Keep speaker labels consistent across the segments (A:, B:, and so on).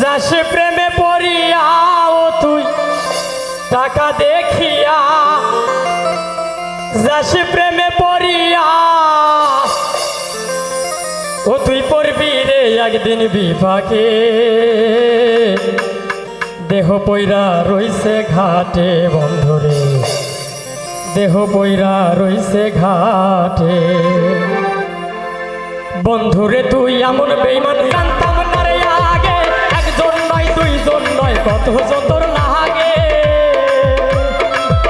A: যাসে প্রেমে পড়িয়া ও তুই টাকা দেখিয়া। যাসে প্রেমে পড়িয়া ও তুই পড়বি রে একদিন বিপাকে। দেহ পইরা রইছে ঘাটে বন্ধরে, দেহ পইরা রইছে ঘাটে। বন্ধুরে, তুই এমন বেইমান কত তোর লাগে।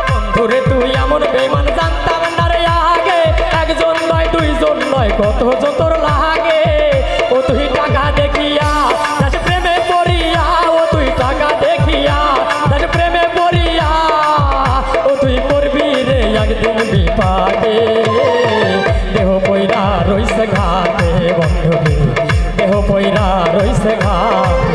A: বন্ধুরে, তুই এমন বেইমান জানতাম না রে আগে। একজন নয়, দুইজন নয়, কত তোর লাগে। ও তুই টাকা দেখিয়া প্রেমে পড়িয়া, ও তুই টাকা দেখিয়া প্রেমে পড়িয়া, ও তুই করবি রে একদিন বিপাকে। দেহ পয়রা রইছে ঘাটে, বন্ধুরে, দেহ পয়রা রইছে ঘাটে।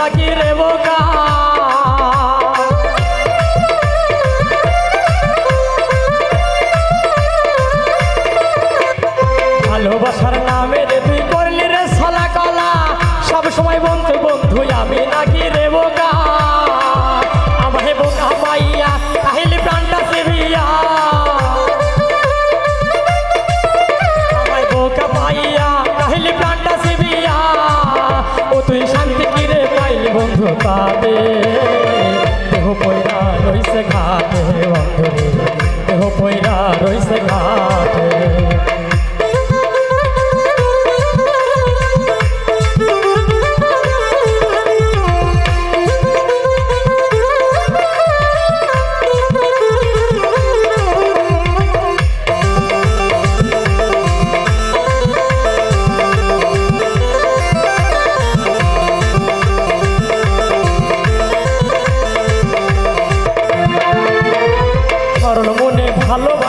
A: রাখি রে বোকা। ভালোবাসার নামে রে তুই করলি রে সলা কলা। সব সময় বন্ধু। সরল মনে ভালোবাসলাম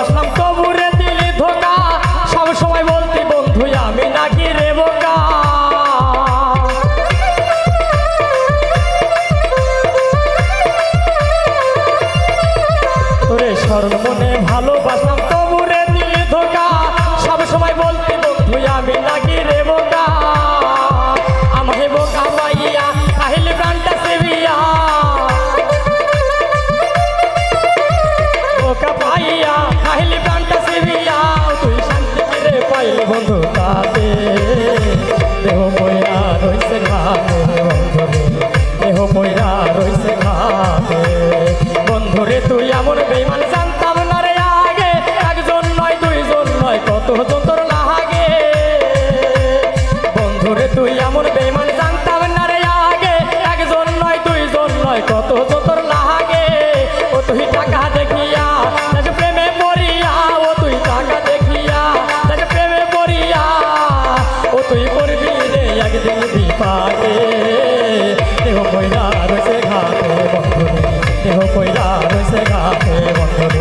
A: ফিরে বন্ধু তাতে ও তুই করবি রে একদিন বিপাকে। দেহ পয়লা রয়েছে ঘাটে বন্ধু দেহ পয়লা রয়েছে ঘাটে বন্ধু